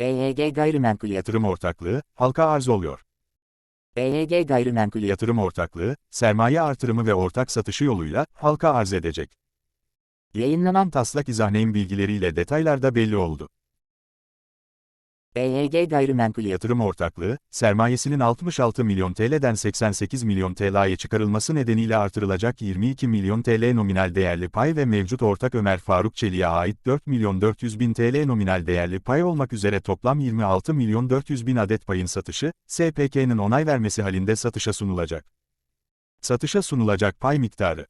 BYG Gayrimenkul Yatırım ortaklığı, halka arz oluyor. BYG Gayrimenkul Yatırım ortaklığı, sermaye artırımı ve ortak satışı yoluyla halka arz edecek. Yayınlanan Taslak izahneyin bilgileriyle detaylarda belli oldu. BYG Gayrimenkul Yatırım ortaklığı, sermayesinin 66 milyon TL'den 88 milyon TL'ye çıkarılması nedeniyle artırılacak 22 milyon TL nominal değerli pay ve mevcut ortak Ömer Faruk Çelik'e ait 4 milyon 400 bin TL nominal değerli pay olmak üzere toplam 26 milyon 400 bin adet payın satışı, SPK'nın onay vermesi halinde satışa sunulacak. Satışa sunulacak pay miktarı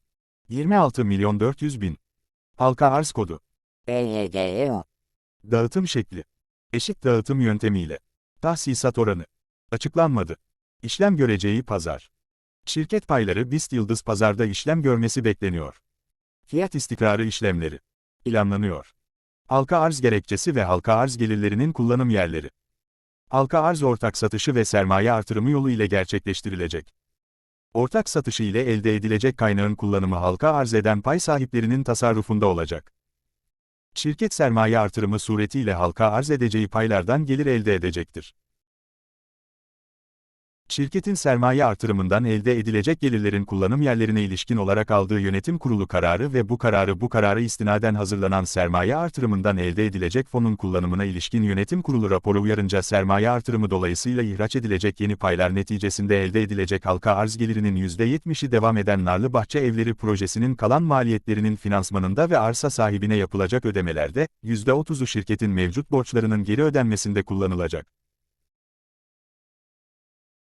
26 milyon 400 bin. Halka arz kodu BYGEO Dağıtım şekli. Eşit dağıtım yöntemiyle. Tahsisat oranı. Açıklanmadı. İşlem göreceği pazar. Şirket payları BIST Yıldız Pazar'da işlem görmesi bekleniyor. Fiyat istikrarı işlemleri. Planlanıyor. Halka arz gerekçesi ve halka arz gelirlerinin kullanım yerleri. Halka arz ortak satışı ve sermaye artırımı yolu ile gerçekleştirilecek. Ortak satışı ile elde edilecek kaynağın kullanımı halka arz eden pay sahiplerinin tasarrufunda olacak. Şirket sermaye artırımı suretiyle halka arz edeceği paylardan gelir elde edecektir. Şirketin sermaye artırımından elde edilecek gelirlerin kullanım yerlerine ilişkin olarak aldığı yönetim kurulu kararı ve bu kararı bu kararı istinaden hazırlanan sermaye artırımından elde edilecek fonun kullanımına ilişkin yönetim kurulu raporu uyarınca sermaye artırımı dolayısıyla ihraç edilecek yeni paylar neticesinde elde edilecek halka arz gelirinin %70'i devam eden Narlı Bahçe Evleri projesinin kalan maliyetlerinin finansmanında ve arsa sahibine yapılacak ödemelerde, %30'u şirketin mevcut borçlarının geri ödenmesinde kullanılacak.